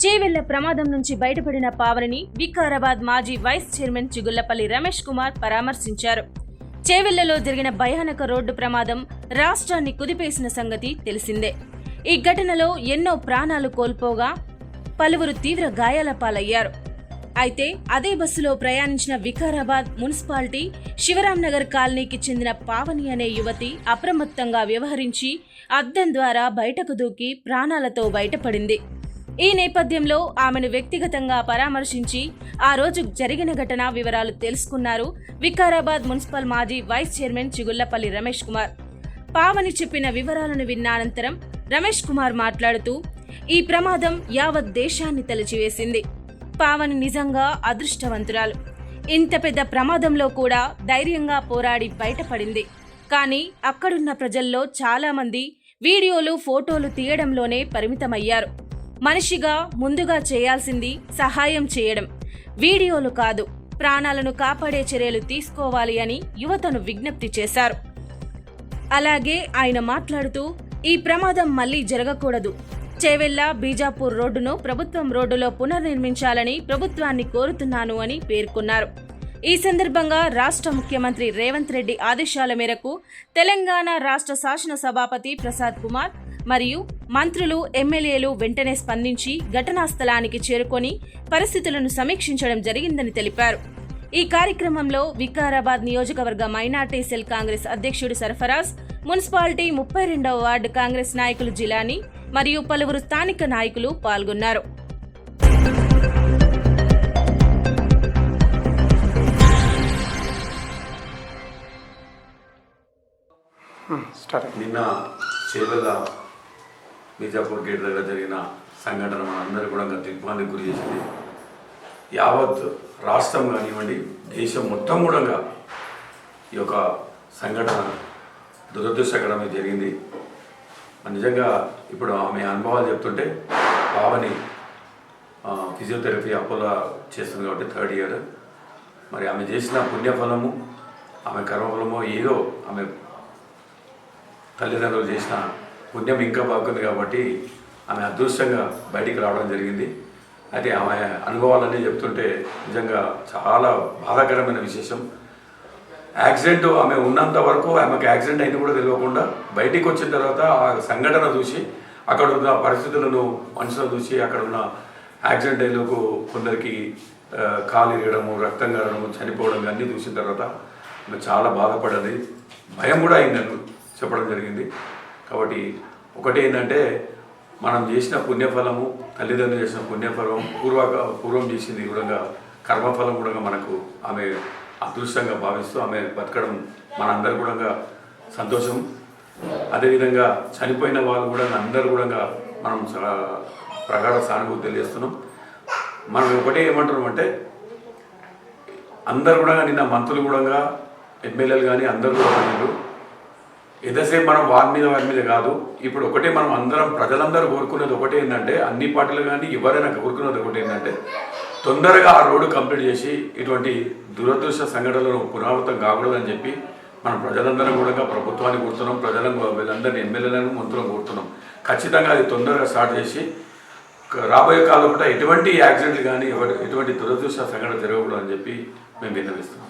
చేవెళ్ళ ప్రమాదం నుంచి బయటపడిన పావనిని వికారాబాద్ మాజీ వైస్ చైర్మన్ చిగుళ్ళపల్లి రమేష్ కుమార్ పరామర్శించారు. చేవెళ్ళలో జరిగిన భయానక రోడ్డు ప్రమాదం రాష్ట్రాన్ని కుదిపేసిన సంగతి తెలిసిందే. ఈ ఘటనలో ఎన్నో ప్రాణాలు కోల్పోగా పలువురు తీవ్ర గాయాల పాలయ్యారు. అయితే అదే బస్సులో ప్రయాణించిన వికారాబాద్ మున్సిపాలిటీ శివరాంనగర్ కాలనీకి చెందిన పావని అనే యువతి అప్రమత్తంగా వ్యవహరించి అద్దం ద్వారా బయటకు దూకి ప్రాణాలతో బయటపడింది. ఈ నేపథ్యంలో ఆమెను వ్యక్తిగతంగా పరామర్శించి ఆ రోజు జరిగిన ఘటన వివరాలు తెలుసుకున్నారు వికారాబాద్ మున్సిపల్ మాజీ వైస్ చైర్మన్ చిగుళ్ళపల్లి రమేష్ కుమార్. పావని చెప్పిన వివరాలను విన్న అనంతరం రమేష్ కుమార్ మాట్లాడుతూ ఈ ప్రమాదం యావత్ దేశాన్ని తలచివేసింది. పావని నిజంగా అదృష్టవంతురాలు. ఇంత పెద్ద ప్రమాదంలో కూడా ధైర్యంగా పోరాడి బయటపడింది. కానీ అక్కడున్న ప్రజల్లో చాలామంది వీడియోలు ఫోటోలు తీయడంలోనే పరిమితమయ్యారు. మనిషిగా ముందుగా చేయాల్సింది సహాయం చేయడం. వీడియోలు కాదు ప్రాణాలను కాపాడే చర్యలు తీసుకోవాలి అని యువతను విజ్ఞప్తి చేశారు. అలాగే ఆయన మాట్లాడుతూ ఈ ప్రమాదం మళ్ళీ జరగకూడదు. చేవెళ్ళ బీజాపూర్ రోడ్డును ప్రభుత్వం రోడ్డులో పునర్నిర్మించాలని ప్రభుత్వాన్ని కోరుతున్నాను అని పేర్కొన్నారు. ఈ సందర్భంగా రాష్ట్ర ముఖ్యమంత్రి రేవంత్ రెడ్డి ఆదేశాల మేరకు తెలంగాణ రాష్ట్ర శాసన సభాపతి ప్రసాద్ కుమార్ మరియు మంత్రులు ఎమ్మెల్యేలు వెంటనే స్పందించి ఘటనా స్థలానికి చేరుకొని పరిస్థితులను సమీక్షించడం జరిగిందని తెలిపారు. ఈ కార్యక్రమంలో వికారాబాద్ నియోజకవర్గ మైనార్టీ సెల్ కాంగ్రెస్ అధ్యక్షుడు సర్ఫరాజ్ మున్సిపాలిటీ ముప్పై రెండవ వార్డు కాంగ్రెస్ నాయకులు జిలానీ మరియు పలువురు స్థానిక నాయకులు పాల్గొన్నారు. స్టార్ట్ నిన్న చేవెళ్ళ బీజాపూర్ గేట్ దగ్గర జరిగిన సంఘటన మనందరూ కూడా దిగ్భ్రాంతికి గురి చేసింది. యావత్ రాష్ట్రం కానివ్వండి దేశం మొత్తం కూడా ఈ యొక్క సంఘటన దురదృష్టకరమే జరిగింది. నిజంగా ఇప్పుడు ఆమె అనుభవాలు చెప్తుంటే పావని ఫిజియోథెరపీ అపోలో చేస్తుంది కాబట్టి థర్డ్ ఇయర్. మరి ఆమె చేసిన పుణ్యఫలము ఆమె కర్మఫలము ఏదో ఆమె తల్లిదండ్రులు చేసిన పుణ్యం ఇంకా బాగుంది కాబట్టి ఆమె అదృష్టంగా బయటికి రావడం జరిగింది. అయితే ఆమె అనుభవాలన్నీ చెప్తుంటే నిజంగా చాలా బాధాకరమైన విశేషం. యాక్సిడెంట్ ఆమె ఉన్నంత వరకు ఆమెకు యాక్సిడెంట్ అయింది కూడా తెలియకుండా బయటికి వచ్చిన తర్వాత ఆ సంఘటన చూసి అక్కడ ఉన్న పరిస్థితులను మనుషులను చూసి అక్కడ ఉన్న యాక్సిడెంట్ అయినకు కొందరికి కాలు ఇరగడము రక్తం కారడము చనిపోవడం అన్నీ చూసిన తర్వాత ఆమె చాలా బాధపడ్డది భయం కూడా అయిందని చెప్పడం జరిగింది. కాబట్టి ఒకటి ఏంటంటే మనం చేసిన పుణ్యఫలము తల్లిదండ్రులు చేసిన పుణ్యఫలం పూర్వక పూర్వం చేసింది కూడా కర్మఫలం కూడా మనకు ఆమె అదృష్టంగా భావిస్తూ ఆమె బతకడం మనందరూ కూడా సంతోషం. అదేవిధంగా చనిపోయిన వాళ్ళు కూడా అందరూ కూడా మనం చాలా ప్రగాఢ సానుభూతి తెలియజేస్తున్నాం. మనం ఒకటే ఏమంటున్నాం అంటే అందరు కూడా నిన్న మంత్రులు కూడా ఎమ్మెల్యేలు కానీ అందరూ కూడా ఎంతసేపు మనం వారి మీద వారి మీద కాదు ఇప్పుడు ఒకటే మనం అందరం ప్రజలందరూ కోరుకునేది ఒకటే ఏంటంటే అన్ని పార్టీలు కానీ ఎవరైనా కోరుకునేది ఒకటి ఏంటంటే తొందరగా ఆ రోడ్డు కంప్లీట్ చేసి ఇటువంటి దురదృష్ట సంఘటనలు పునరావృతం కాకూడదని చెప్పి మనం ప్రజలందరం కూడా ప్రభుత్వాన్ని కోరుతున్నాం ప్రజలను వీళ్ళందరినీ ఎమ్మెల్యేలను మంత్రులను కోరుతున్నాం. ఖచ్చితంగా అది తొందరగా స్టార్ట్ చేసి రాబోయే కాలంలో ఎటువంటి యాక్సిడెంట్లు కానీ ఎటువంటి దురదృష్ట సంఘటన జరగకూడదని చెప్పి మేము విన్నవిస్తున్నాం.